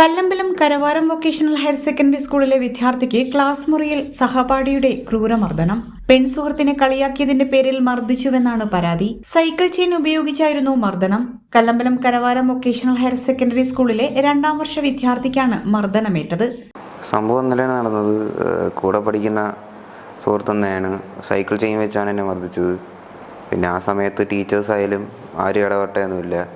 Kallambalam Karavaram vocational higher secondary സ്കൂളിലെ വിദ്യാർത്ഥിക്ക് class മുറിയിൽ സഹപാഠിയുടെ ക്രൂരമർദ്ദനം. പെൺസുഹൃത്തിനെ കളിയാക്കിയതിന്റെ പേരിൽ മർദ്ദിച്ചുവെന്നാണ് പരാതി. സൈക്കിൾ ചെയിൻ ഉപയോഗിച്ചായിരുന്നു മർദ്ദനം. Kallambalam Karavaram vocational higher secondary സ്കൂളിലെ രണ്ടാം വർഷ വിദ്യാർത്ഥിക്കാണ് മർദ്ദനമേറ്റത്. സംഭവം ഇന്നലെയാണ് നടന്നത്. കൂടെ പഠിക്കുന്ന സുഹൃത്ത് തന്നെയാണ് സൈക്കിൾ ചെയിൻ വെച്ചാണ് എന്നെ മർദ്ദിച്ചത്. പിന്നെ ആ സമയത്ത് ടീച്ചേഴ്സ് ആയാലും ആരും ഇടപെട്ടൊന്നുമില്ല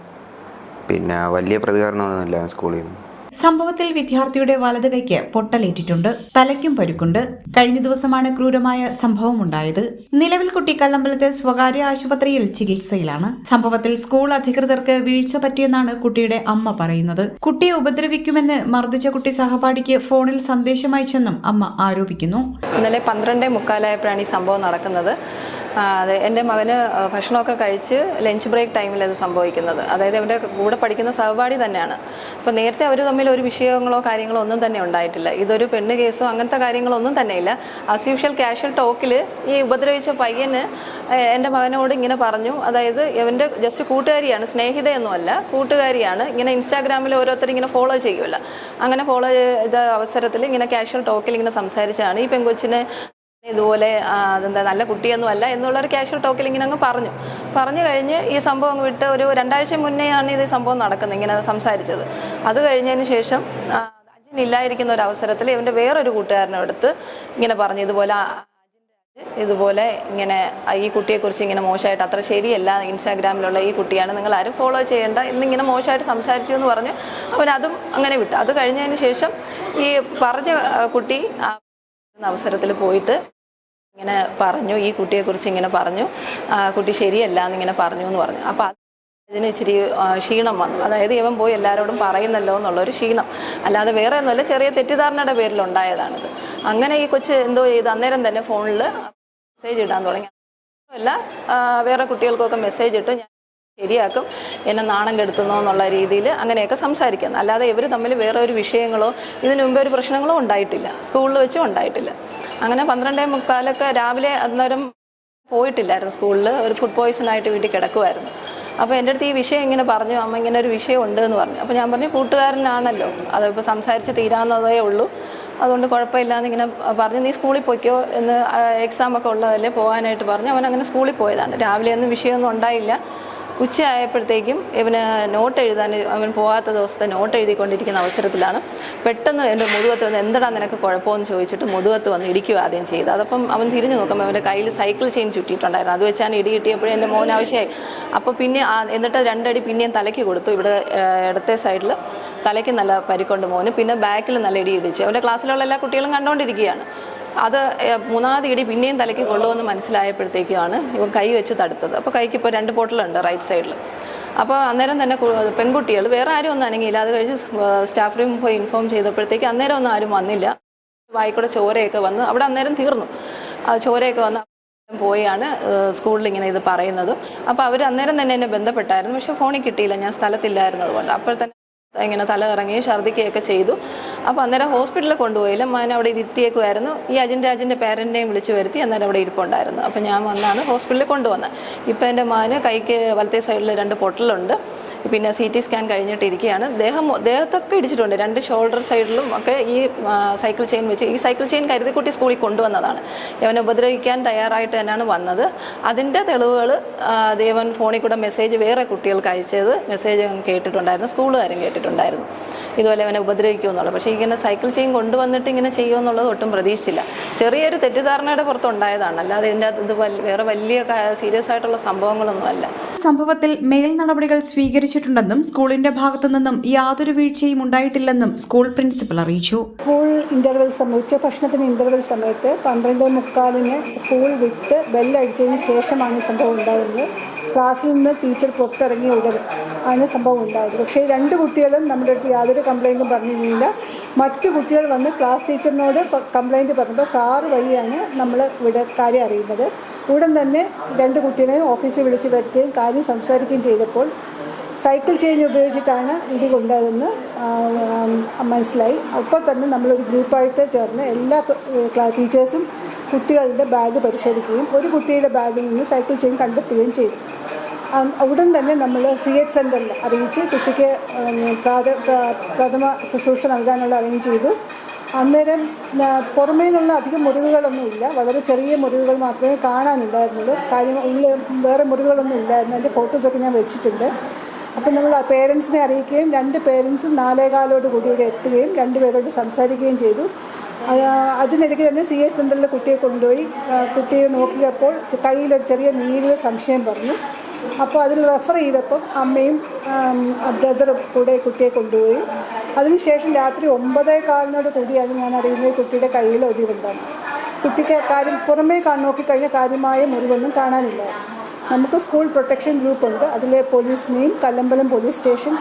പിന്നെ വലിയ പ്രതികരണമൊന്നുമില്ല സ്കൂളിൽ നിന്ന്. സംഭവത്തിൽ വിദ്യാർത്ഥിയുടെ വലത് കൈക്ക് പൊട്ടലേറ്റിട്ടുണ്ട് തലയ്ക്കും പരുക്കുണ്ട്. കഴിഞ്ഞ ദിവസമാണ് ക്രൂരമായ സംഭവമുണ്ടായത്. നിലവിൽ കുട്ടി കല്ലമ്പലത്തെ സ്വകാര്യ ആശുപത്രിയിൽ ചികിത്സയിലാണ്. സംഭവത്തിൽ സ്കൂൾ അധികൃതർക്ക് വീഴ്ച പറ്റിയെന്നാണ് കുട്ടിയുടെ അമ്മ പറയുന്നത്. കുട്ടിയെ ഉപദ്രവിക്കുമെന്ന് മർദ്ദിച്ച കുട്ടി സഹപാഠിക്ക് ഫോണിൽ സന്ദേശം അയച്ചെന്നും അമ്മ ആരോപിക്കുന്നു. ഇന്നലെ പന്ത്രണ്ടേ മുക്കാലായപ്പോഴാണ് ഈ സംഭവം നടക്കുന്നത്. അതെ. എന്റെ മകന് ഭക്ഷണമൊക്കെ കഴിച്ച് ലഞ്ച് ബ്രേക്ക് ടൈമിൽ അത് സംഭവിക്കുന്നത്. അതായത് അവന്റെ കൂടെ പഠിക്കുന്ന സഹപാഠി തന്നെയാണ്. അപ്പോൾ നേരത്തെ അവർ തമ്മിൽ ഒരു വിഷയങ്ങളോ കാര്യങ്ങളോ ഒന്നും തന്നെ ഉണ്ടായിട്ടില്ല. ഇതൊരു പെണ്ണ് കേസോ അങ്ങനത്തെ കാര്യങ്ങളൊന്നും തന്നെയില്ല ആസ് യൂഷ്വൽ കാഷ്വൽ ടോക്കിൽ ഈ ഉപദ്രവിച്ച പയ്യന് എന്റെ മകനോട് ഇങ്ങനെ പറഞ്ഞു. അതായത് ഇവന്റെ ജസ്റ്റ് കൂട്ടുകാരിയാണ് സ്നേഹിതയൊന്നുമല്ല കൂട്ടുകാരിയാണ്. ഇങ്ങനെ ഇൻസ്റ്റാഗ്രാമിൽ ഓരോരുത്തർ ഇങ്ങനെ ഫോളോ ചെയ്യുമല്ലോ അങ്ങനെ ഫോളോ ചെയ്ത അവസരത്തിൽ ഇങ്ങനെ കാഷ്വൽ ടോക്കിൽ ഇങ്ങനെ സംസാരിച്ചാണ് ഈ പെങ്കൊച്ചിനെ ഇതുപോലെ അതെന്താ നല്ല കുട്ടിയൊന്നും അല്ല എന്നുള്ളൊരു കാഷ്വൽ ടോക്കിൽ ഇങ്ങനെ അങ്ങ് പറഞ്ഞു. പറഞ്ഞു കഴിഞ്ഞ് ഈ സംഭവം അങ്ങ് വിട്ട് ഒരു രണ്ടാഴ്ച മുന്നേയാണ് ഇത് സംഭവം നടക്കുന്നത് ഇങ്ങനെ സംസാരിച്ചത്. അത് കഴിഞ്ഞതിന് ശേഷം അജിനില്ലായിരിക്കുന്ന ഒരു അവസരത്തിൽ ഇവന്റെ വേറൊരു കൂട്ടുകാരനെ അടുത്ത് ഇങ്ങനെ പറഞ്ഞു ഇതുപോലെ ഇതുപോലെ ഇങ്ങനെ ഈ കുട്ടിയെക്കുറിച്ച് ഇങ്ങനെ മോശമായിട്ട് അത്ര ശരിയല്ല ഇൻസ്റ്റാഗ്രാമിലുള്ള ഈ കുട്ടിയാണ് നിങ്ങൾ ആരും ഫോളോ ചെയ്യേണ്ട എന്നിങ്ങനെ മോശമായിട്ട് സംസാരിച്ചു എന്ന് പറഞ്ഞ് അവനതും അങ്ങനെ വിട്ടു. അത് കഴിഞ്ഞതിന് ശേഷം ഈ പറഞ്ഞ കുട്ടി അവസരത്തിൽ പോയിട്ട് ഇങ്ങനെ പറഞ്ഞു ഈ കുട്ടിയെക്കുറിച്ച് ഇങ്ങനെ പറഞ്ഞു. കുട്ടി ശരിയല്ല എന്നിങ്ങനെ പറഞ്ഞു എന്ന് പറഞ്ഞു. അപ്പോൾ അതിന് ഇച്ചിരി ക്ഷീണം വന്നു. അതായത് ഇവൻ പോയി എല്ലാവരോടും പറയുന്നല്ലോ എന്നുള്ളൊരു ക്ഷീണം. അല്ലാതെ വേറെ ഒന്നുമല്ല ചെറിയ തെറ്റിദ്ധാരണയുടെ പേരിൽ ഉണ്ടായതാണിത് അങ്ങനെ ഈ കൊച്ച് എന്തോ ചെയ്ത് അന്നേരം തന്നെ ഫോണിൽ മെസ്സേജ് ഇടാൻ തുടങ്ങി. അല്ല വേറെ കുട്ടികൾക്കൊക്കെ മെസ്സേജ് ഇട്ട് ഞാൻ ശരിയാക്കും എന്നെ നാണം കെടുത്തുന്നോ എന്നുള്ള രീതിയിൽ അങ്ങനെയൊക്കെ സംസാരിക്കുന്നു. അല്ലാതെ ഇവർ തമ്മിൽ വേറെ ഒരു വിഷയങ്ങളോ ഇതിനു മുമ്പേ ഒരു പ്രശ്നങ്ങളോ ഉണ്ടായിട്ടില്ല. സ്കൂളിൽ വെച്ചും ഉണ്ടായിട്ടില്ല. അങ്ങനെ പന്ത്രണ്ടേ മുക്കാലൊക്കെ രാവിലെ അന്നേരം പോയിട്ടില്ലായിരുന്നു സ്കൂളിൽ ഒരു ഫുഡ് പോയ്സൺ ആയിട്ട് വീട്ടിൽ കിടക്കുമായിരുന്നു അപ്പോൾ എന്റെ അടുത്ത് ഈ വിഷയം ഇങ്ങനെ പറഞ്ഞു അമ്മ ഇങ്ങനെ ഒരു വിഷയം ഉണ്ട് എന്ന് പറഞ്ഞു. അപ്പോൾ ഞാൻ പറഞ്ഞു കൂട്ടുകാരനാണല്ലോ. അതിപ്പോൾ സംസാരിച്ച് തീരാവുന്നതേ ഉള്ളൂ. അതുകൊണ്ട് കുഴപ്പമില്ല എന്നിങ്ങനെ പറഞ്ഞു നീ സ്കൂളിൽ പോയിക്കോ എന്ന് എക്സാമൊക്കെ ഉള്ളതല്ലേ പോകാനായിട്ട് പറഞ്ഞു. അവൻ അങ്ങനെ സ്കൂളിൽ പോയതാണ്. രാവിലെ ഒന്നും വിഷയമൊന്നും ഉണ്ടായില്ല. ഉച്ചയായപ്പോഴത്തേക്കും ഇവന് നോട്ട് എഴുതാൻ അവൻ പോകാത്ത ദിവസത്തെ നോട്ട് എഴുതിക്കൊണ്ടിരിക്കുന്ന അവസരത്തിലാണ്. പെട്ടെന്ന് എന്റെ മുതുകത്ത് വന്ന് എന്തടാ നിനക്ക് കുഴപ്പമെന്ന് ചോദിച്ചിട്ട് മുതുകത്ത് വന്ന് ഇടിക്കുക ആദ്യം ചെയ്ത് അതപ്പം അവൻ തിരിഞ്ഞു നോക്കുമ്പോൾ അവന്റെ കയ്യിൽ സൈക്കിൾ ചെയിൻ ചുറ്റിയിട്ടുണ്ടായിരുന്നു. അത് വെച്ചാണ് ഇടി കിട്ടിയപ്പോഴും എന്റെ മോൻ ആവശ്യമായി. അപ്പോൾ പിന്നെ എന്നിട്ട് രണ്ടടി പിന്നെയും തലയ്ക്ക് കൊടുത്തു. ഇവിടെ ഇടത്തെ സൈഡിൽ തലയ്ക്ക് നല്ല പരിക്കൊണ്ട് മോന്. പിന്നെ ബാക്കിൽ നല്ല ഇടി ഇടിച്ച്. അവന്റെ ക്ലാസ്സിലുള്ള എല്ലാ കുട്ടികളും കണ്ടുകൊണ്ടിരിക്കുകയാണ്. അത് മൂന്നാമത് ഇടി പിന്നെയും തലയ്ക്ക് കൊള്ളുമെന്ന് മനസ്സിലായപ്പോഴത്തേക്കുമാണ് ഇവൻ കൈ വെച്ച് തടുത്തത്. അപ്പോൾ കൈക്ക് ഇപ്പോൾ രണ്ട് പൊട്ടലുണ്ട് റൈറ്റ് സൈഡിൽ അപ്പോൾ അന്നേരം തന്നെ പെൺകുട്ടികൾ വേറെ ആരും ഒന്നും അനങ്ങിയില്ല. അത് കഴിഞ്ഞ് സ്റ്റാഫ് റൂം പോയി ഇൻഫോം ചെയ്തപ്പോഴത്തേക്ക് അന്നേരം ഒന്നും ആരും വന്നില്ല. വായിക്കൂടെ ചോരയൊക്കെ വന്ന് അവിടെ അന്നേരം തീർന്നു. ചോരയൊക്കെ വന്ന് പോയാണ് സ്കൂളിൽ ഇങ്ങനെ ഇത് പറയുന്നത്. അപ്പോൾ അവർ അന്നേരം തന്നെ എന്നെ ബന്ധപ്പെട്ടായിരുന്നു. പക്ഷേ ഫോണിൽ കിട്ടിയില്ല. ഞാൻ സ്ഥലത്തില്ലായിരുന്നത് കൊണ്ട്. അപ്പോൾ തന്നെ ഇങ്ങനെ തല ഇറങ്ങി ഛർദ്ദിക്കുകയൊക്കെ ചെയ്തു. അപ്പോൾ അന്നേരം ഹോസ്പിറ്റലിൽ കൊണ്ടുപോയില്ല. മകൻ അവിടെ ഇരുത്തിയേക്കുമായിരുന്നു ഈ അജിൻ രാജിന്റെ പേരന്റിനെയും വിളിച്ചു വരുത്തി അന്നേരം അവിടെ ഇരിപ്പുണ്ടായിരുന്നു. അപ്പോൾ ഞാൻ വന്നാണ് ഹോസ്പിറ്റലിൽ കൊണ്ടുവന്നത്. ഇപ്പോൾ എന്റെ മകന് കൈക്ക് വലത്തെ സൈഡിൽ രണ്ട് പൊട്ടലുണ്ട്. പിന്നെ സി ടി സ്കാൻ കഴിഞ്ഞിട്ടിരിക്കുകയാണ് ദേഹം ദേഹത്തൊക്കെ ഇടിച്ചിട്ടുണ്ട്. രണ്ട് ഷോൾഡർ സൈഡിലും ഒക്കെ ഈ സൈക്കിൾ ചെയിൻ വെച്ച്. ഈ സൈക്കിൾ ചെയിൻ കരുതിക്കുട്ടി സ്കൂളിൽ കൊണ്ടുവന്നതാണ്. ഇവനെ ഉപദ്രവിക്കാൻ തയ്യാറായിട്ട് തന്നെയാണ് വന്നത്. അതിന്റെ തെളിവുകൾ ദേവൻ ഫോണിൽ കൂടെ മെസ്സേജ് വേറെ കുട്ടികൾക്ക് അയച്ചത്. മെസ്സേജ് കേട്ടിട്ടുണ്ടായിരുന്നു. സ്കൂളുകാരും കേട്ടിട്ടുണ്ടായിരുന്നു. ഇതുപോലെ അവനെ ഉപദ്രവിക്കുമെന്നുള്ളത് പക്ഷേ ഇങ്ങനെ സൈക്കിൾ ചെയിൻ കൊണ്ടുവന്നിട്ട് ഇങ്ങനെ ചെയ്യുമെന്നുള്ളത് ഒട്ടും പ്രതീക്ഷിച്ചില്ല. ചെറിയൊരു തെറ്റിദ്ധാരണയുടെ പുറത്തുണ്ടായതാണ് അല്ലാതെ ഇതിന്റെ ഇത് വേറെ വലിയ സീരിയസ് ആയിട്ടുള്ള സംഭവങ്ങളൊന്നുമല്ല സംഭവത്തിൽ മേൽ നടപടികൾ സ്വീകരിച്ചിട്ടുണ്ടെന്നും സ്കൂളിന്റെ ഭാഗത്തു നിന്നും യാതൊരു വീഴ്ചയും ഉണ്ടായിട്ടില്ലെന്നും സ്കൂൾ പ്രിൻസിപ്പൽ അറിയിച്ചു. സ്കൂൾ ഇന്റർവെൽ സമയം ഉച്ചഭക്ഷണത്തിന് ഇന്റർവെൽ സമയത്ത് പന്ത്രണ്ട് മുക്കാലിന് സ്കൂൾ വിട്ട് ബെല്ലടിച്ചതിന് ശേഷമാണ് സംഭവം ഉണ്ടാകുന്നത്. ക്ലാസ്സിൽ നിന്ന് ടീച്ചർ പുറത്തിറങ്ങി ഉടൻ ആണ് സംഭവം ഉണ്ടായത്. പക്ഷേ രണ്ട് കുട്ടികളും നമ്മുടെ അടുത്ത് യാതൊരു കംപ്ലൈന്റും പറഞ്ഞിരുന്നില്ല. മറ്റു കുട്ടികൾ വന്ന് ക്ലാസ് ടീച്ചറിനോട് കംപ്ലൈന്റ് പറഞ്ഞപ്പോൾ സാറ് വഴിയാണ് നമ്മൾ ഇവിടെ കാര്യം അറിയുന്നത്. ഉടൻ തന്നെ രണ്ട് കുട്ടികളെയും ഓഫീസിൽ വിളിച്ചു വരുത്തുകയും കാര്യം സംസാരിക്കുകയും ചെയ്തപ്പോൾ സൈക്കിൾ ചെയിൻ ഉപയോഗിച്ചിട്ടാണ് ഇടി കൊണ്ടതെന്ന് മനസ്സിലായി. അപ്പോൾ തന്നെ നമ്മളൊരു ഗ്രൂപ്പായിട്ട് ചേർന്ന് എല്ലാ ടീച്ചേഴ്സും കുട്ടികളുടെ ബാഗ് പരിശോധിക്കുകയും ഒരു കുട്ടിയുടെ ബാഗിൽ നിന്ന് സൈക്കിൾ ചെയിൻ കണ്ടെത്തുകയും ചെയ്തു. ഉടൻ തന്നെ നമ്മൾ സി എച്ച് സെന്ററിൽ അറിയിച്ച് കുട്ടിക്ക് പ്രഥമ ശുശ്രൂഷ നൽകാനുള്ള അറേഞ്ച് ചെയ്തു. അന്നേരം പുറമേ നിന്നുള്ള അധികം മുറിവുകളൊന്നുമില്ല വളരെ ചെറിയ മുറിവുകൾ മാത്രമേ കാണാനുണ്ടായിരുന്നുള്ളൂ. കാര്യം ഉള്ളിൽ വേറെ മുറിവുകളൊന്നും ഇല്ലായിരുന്നു അതിന്റെ ഫോട്ടോസൊക്കെ ഞാൻ വെച്ചിട്ടുണ്ട്. അപ്പം നമ്മൾ ആ പേരൻസിനെ അറിയിക്കുകയും രണ്ട് പേരൻസും നാലേകാലോട് കൂടി ഇവിടെ എത്തുകയും രണ്ടുപേരോട് സംസാരിക്കുകയും ചെയ്തു. അത് അതിനിടയ്ക്ക് തന്നെ സി എസ് സെന്ററിൽ കുട്ടിയെ കൊണ്ടുപോയി. കുട്ടിയെ നോക്കിയപ്പോൾ കയ്യിലൊരു ചെറിയ നീരിൽ സംശയം പറഞ്ഞു. അപ്പോൾ അതിൽ റെഫർ ചെയ്തപ്പം അമ്മയും ബ്രദറും കൂടെ കുട്ടിയെ കൊണ്ടുപോയി. അതിനുശേഷം രാത്രി ഒമ്പതേ കാലിനോട് കൂടിയാണ് ഞാൻ അറിയുന്നത് കുട്ടിയുടെ കയ്യിൽ ഒഴിവുണ്ടാകും കുട്ടിക്ക് കാര്യം പുറമേ നോക്കിക്കഴിഞ്ഞാൽ കാര്യമായ മുറിവൊന്നും കാണാനില്ല നമുക്ക് സ്കൂൾ പ്രൊട്ടക്ഷൻ ഗ്രൂപ്പ് ഉണ്ട് അതിലെ പോലീസിനെയും കല്ലമ്പലം പോലീസ് സ്റ്റേഷൻ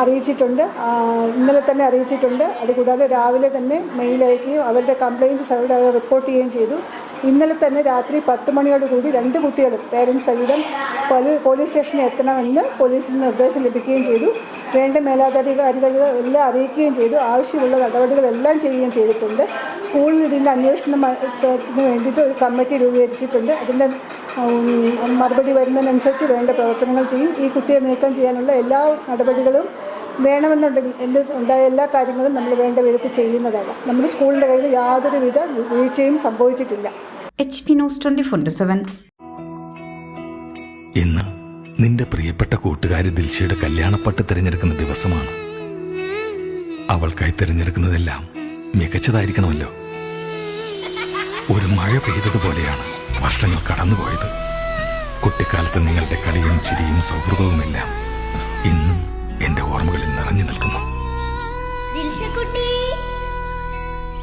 അറിയിച്ചിട്ടുണ്ട്. ഇന്നലെ തന്നെ അറിയിച്ചിട്ടുണ്ട്. അതുകൂടാതെ രാവിലെ തന്നെ മെയിൽ അയക്കുകയും അവരുടെ കംപ്ലയിന്റ്സ് അവർ റിപ്പോർട്ട് ചെയ്യുകയും ചെയ്തു. ഇന്നലെ തന്നെ രാത്രി പത്ത് മണിയോടുകൂടി രണ്ട് കുട്ടികളും പേരൻസ് സഹിതം പോലീ പോലീസ് സ്റ്റേഷനിൽ എത്തണമെന്ന് പോലീസിന് നിർദ്ദേശം ലഭിക്കുകയും ചെയ്തു. വേണ്ട മേലാധികാരികൾ എല്ലാം അറിയിക്കുകയും ചെയ്തു. ആവശ്യമുള്ള നടപടികളെല്ലാം ചെയ്യുകയും ചെയ്തിട്ടുണ്ട്. സ്കൂളിൽ ഇതിന്റെ അന്വേഷണത്തിന് വേണ്ടിയിട്ട് ഒരു കമ്മിറ്റി രൂപീകരിച്ചിട്ടുണ്ട്. അതിന്റെ മറുപടി വരുന്നതിനനുസരിച്ച് വേണ്ട പ്രവർത്തനങ്ങൾ ചെയ്യും. ഈ കുട്ടിയെ നീക്കം ചെയ്യാനുള്ള എല്ലാ നടപടികളും വേണമെന്നുണ്ടെങ്കിൽ എന്റെ ഉണ്ടായ എല്ലാ കാര്യങ്ങളും നമ്മൾ വേണ്ട വിധത്തിൽ ചെയ്യുന്നതാണ്. നമ്മുടെ സ്കൂളിന്റെ കയ്യിൽ യാതൊരുവിധ വീഴ്ചയും സംഭവിച്ചിട്ടില്ല. H P news twenty four seven ഇന്ന് നിന്റെ പ്രിയപ്പെട്ട കൂട്ടുകാരി ദിൽഷയുടെ കല്യാണപ്പട്ട് തിരഞ്ഞെടുക്കുന്ന ദിവസമാണ്. അവൾക്കായി തിരഞ്ഞെടുക്കുന്നതെല്ലാം മികച്ചതായിരിക്കണമല്ലോ. ഒരു മഴ പെയ്തതുപോലെയാണ് വർഷങ്ങൾ കടന്നുപോയത്. കുട്ടിക്കാലത്ത് നിങ്ങളുടെ കളിയും ചിരിയും സൗഹൃദവുമെല്ലാം ഇന്നും എന്റെ ഓർമ്മകളിൽ നിറഞ്ഞു നിൽക്കുന്നു. ദിൽഷക്കുട്ടി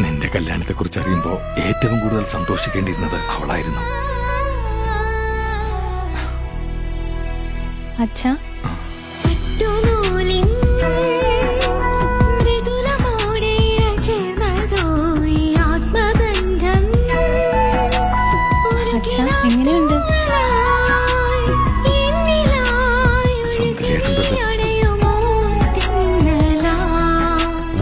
നിന്റെ കല്യാണത്തെക്കുറിച്ച് അറിയുമ്പോൾ ഏറ്റവും കൂടുതൽ സന്തോഷിക്കേണ്ടിയിരുന്നത് അവളായിരുന്നു. അച്ഛാ.